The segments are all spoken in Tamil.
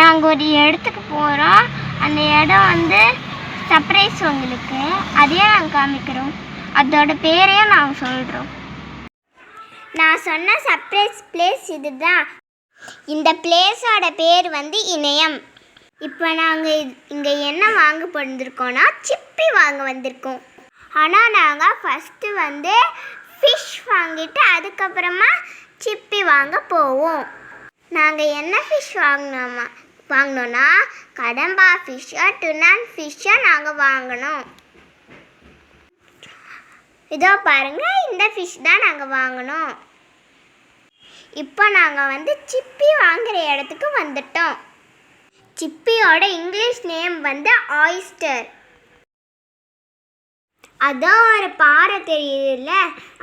நாங்கள் ஒரு இடத்துக்கு போகிறோம் அந்த இடம் வந்து சர்ப்ரைஸ் உங்களுக்கு. அதையும் நாங்கள் காமிக்கிறோம். அதோட பேரையும் நாங்கள் சொல்கிறோம் நான் சொன்ன சர்ப்ரைஸ் பிளேஸ் இதுதான். இந்த பிளேஸோட பேர் வந்து இணையம். இப்போ நாங்கள் இங்கே என்ன வாங்க போயிருந்துருக்கோன்னா சிப்பி வாங்க வந்திருக்கோம். ஆனால் நாங்கள் ஃபஸ்ட்டு வந்து ஃபிஷ் வாங்கிட்டு அதுக்கப்புறமா சிப்பி வாங்க போவோம். நாங்கள் என்ன ஃபிஷ் வாங்கினோமா? வாங்கினோன்னா கடம்பா ஃபிஷ்ஷை டுனான் ஃபிஷ்ஷை நாங்கள் வாங்கினோம். இதோ பாருங்கள் இந்த ஃபிஷ் தான் நாங்கள் வாங்கினோம். இப்போ நாங்கள் வந்து சிப்பி வாங்குகிற இடத்துக்கு வந்துட்டோம். சிப்பியோட இங்கிலீஷ் நேம் வந்து ஆயிஸ்டர் அதான் ஒரு பாறை தெரியுதுல்ல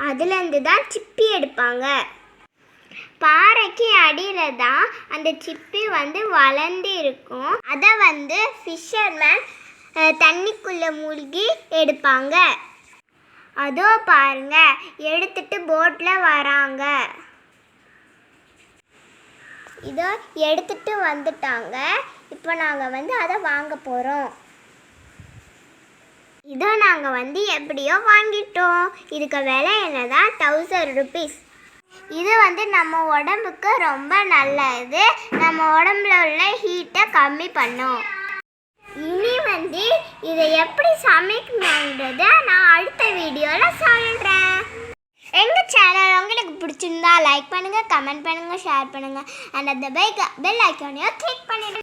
அதுலேருந்து தான் சிப்பி எடுப்பாங்க. பாறைக்கு அடியில் தான் அந்த சிப்பி வந்து வளர்ந்து இருக்கும் அதை வந்து ஃபிஷர்மேன் தண்ணிக்குள்ளே மூழ்கி எடுப்பாங்க. அதோ பாருங்க எடுத்துட்டு போட்டில் வராங்க. இதோ எடுத்துட்டு வந்துட்டாங்க. இப்போ நாங்கள் வந்து அதை வாங்க போகிறோம் இதோ நாங்கள் வந்து எப்படியோ வாங்கிட்டோம். இதுக்கு விலை என்ன தான் தௌசண்ட் ருபீஸ் இது வந்து நம்ம உடம்புக்கு ரொம்ப நல்லது. நம்ம உடம்புல உள்ள ஹீட்டை கம்மி பண்ணும். இனி வந்து இதை எப்படி சமைக்கணுன்றத நான் அடுத்த வீடியோவில் சொல்கிறேன் எங்கள் சேனல் உங்களுக்கு பிடிச்சிருந்தா லைக் பண்ணுங்கள் கமெண்ட் பண்ணுங்கள் ஷேர் பண்ணுங்கள் அண்ட் அந்த பைக் பெல் ஐக்கானையும் கிளிக் பண்ணிடுங்க.